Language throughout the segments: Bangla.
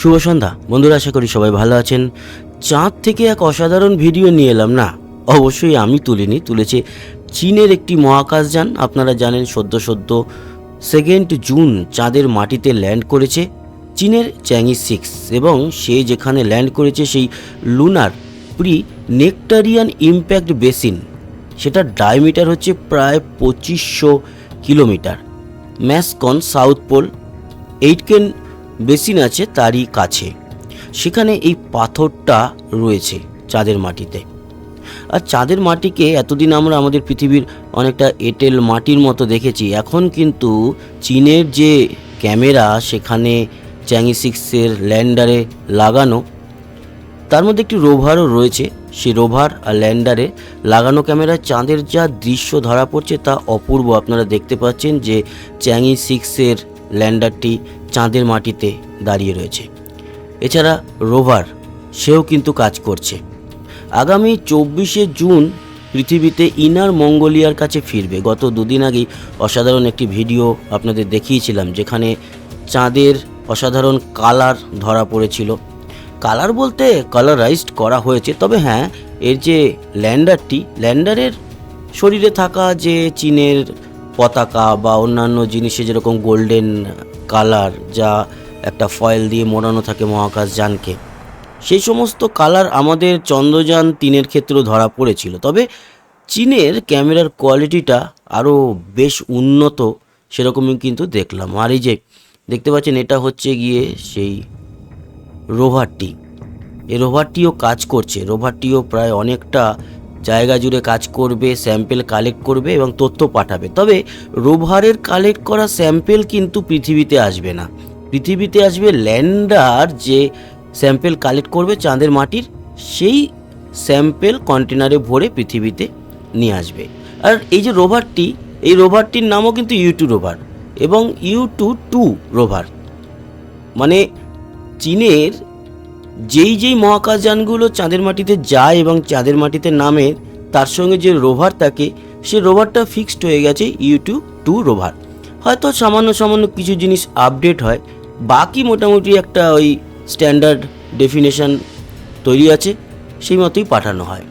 শুভ সন্ধ্যা। বন্ধুরা, আশা করি সবাই ভালো আছেন। চাঁদ থেকে এক অসাধারণ ভিডিও নিয়ে এলাম না? অবশ্যই আমি তুলিনি, তুলেছে চীনের একটি মহাকাশযান আপনারা জানেন, সদ্য সদ্য সেকেন্ড জুন চাঁদের মাটিতে ল্যান্ড করেছে চীনের চ্যাংই সিক্স এবং সে যেখানে ল্যান্ড করেছে সেই lunar pre Nectarian impact basin সেটার ডায়মিটার হচ্ছে প্রায় পঁচিশশো kilometre. Mascon south pole Aitken basin আছে তারই কাছে। সেখানে এই পাথরটা রয়েছে চাঁদের মাটিতে। আর চাঁদের মাটিকে এতদিন আমরা আমাদের পৃথিবীর অনেকটা এঁটেল মাটির মতো দেখেছি। এখন কিন্তু চীনের যে ক্যামেরা, সেখানে চ্যাংই সিক্সের ল্যান্ডারে লাগানো, তার মধ্যে একটি রোভারও রয়েছে। সেই রোভার আর ল্যান্ডারে লাগানো ক্যামেরায় চাঁদের যা দৃশ্য ধরা পড়ছে তা অপূর্ব। আপনারা দেখতে পাচ্ছেন যে চ্যাংই সিক্সের ল্যান্ডারটি চাঁদের মাটিতে দাঁড়িয়ে রয়েছে। এছাড়া রোভার, সেও কিন্তু কাজ করছে। আগামী চব্বিশে জুন পৃথিবীতে ইনার মঙ্গোলিয়ার কাছে ফিরবে। গত দুদিন আগেই অসাধারণ একটি ভিডিও আপনাদের দেখিয়েছিলাম, যেখানে চাঁদের অসাধারণ কালার ধরা পড়েছিল। কালার বলতে কালারাইজড করা হয়েছে, তবে হ্যাঁ এর যে ল্যান্ডারটি, ল্যান্ডারের শরীরে থাকা যে চীনের পতাকা বা অন্যান্য জিনিসে যেরকম গোল্ডেন কালার যা একটা ফয়েল দিয়ে মোড়ানো থাকে মহাকাশ যানকে, সেই সমস্ত কালার আমাদের চন্দ্রযান তিনের ক্ষেত্রেও ধরা পড়েছিল। তবে চীনের ক্যামেরার কোয়ালিটিটা আরও বেশ উন্নত, সেরকমই কিন্তু দেখলাম। আর এই যে দেখতে পাচ্ছেন, এটা হচ্ছে গিয়ে সেই রোভারটি এই রোভারটিও কাজ করছে। রোভারটিও প্রায় অনেকটা জায়গা জুড়ে কাজ করবে স্যাম্পেল কালেক্ট করবে এবং তথ্য পাঠাবে। তবে রোভারের কালেক্ট করা স্যাম্পেল কিন্তু পৃথিবীতে আসবে না। পৃথিবীতে আসবে ল্যান্ডার যে স্যাম্পেল কালেক্ট করবে চাঁদের মাটির, সেই স্যাম্পেল কন্টেনারে ভরে পৃথিবীতে নিয়ে আসবে। আর এই যে রোভারটি এই রোভারটির নামও কিন্তু ইউ টু রোভার এবং ইউ টু টু রোভার মানে চীনের যেই যেই মহাকাশযানগুলো চাঁদের মাটিতে যায় এবং চাঁদের মাটিতে নামে, তার সঙ্গে যে রোভার থাকে, সে রোভারটা ফিক্সড হয়ে গেছে ইউ টু টু রোভার। হয়তো সামান্য সামান্য কিছু জিনিস আপডেট হয়, বাকি মোটামুটি একটা ওই স্ট্যান্ডার্ড ডেফিনেশন তৈরি আছে, সেই মতোই পাঠানো হয়।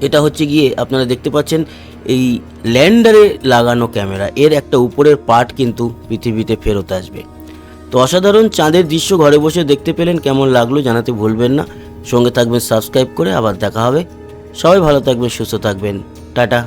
এটা হচ্ছে গিয়ে আপনারা দেখতে পাচ্ছেন, এই ল্যান্ডারে লাগানো ক্যামেরা, এর একটা উপরের পার্ট কিন্তু পৃথিবীতে ফেরত আসবে। তো অসাধারণ চাঁদের দৃশ্য ঘরে বসে দেখতে পেলেন, কেমন লাগল জানাতে ভুলবেন না। সঙ্গে থাকবেন সাবস্ক্রাইব করে, আবার দেখা হবে। সবাই ভালো থাকবেন, সুস্থ থাকবেন। টাটা।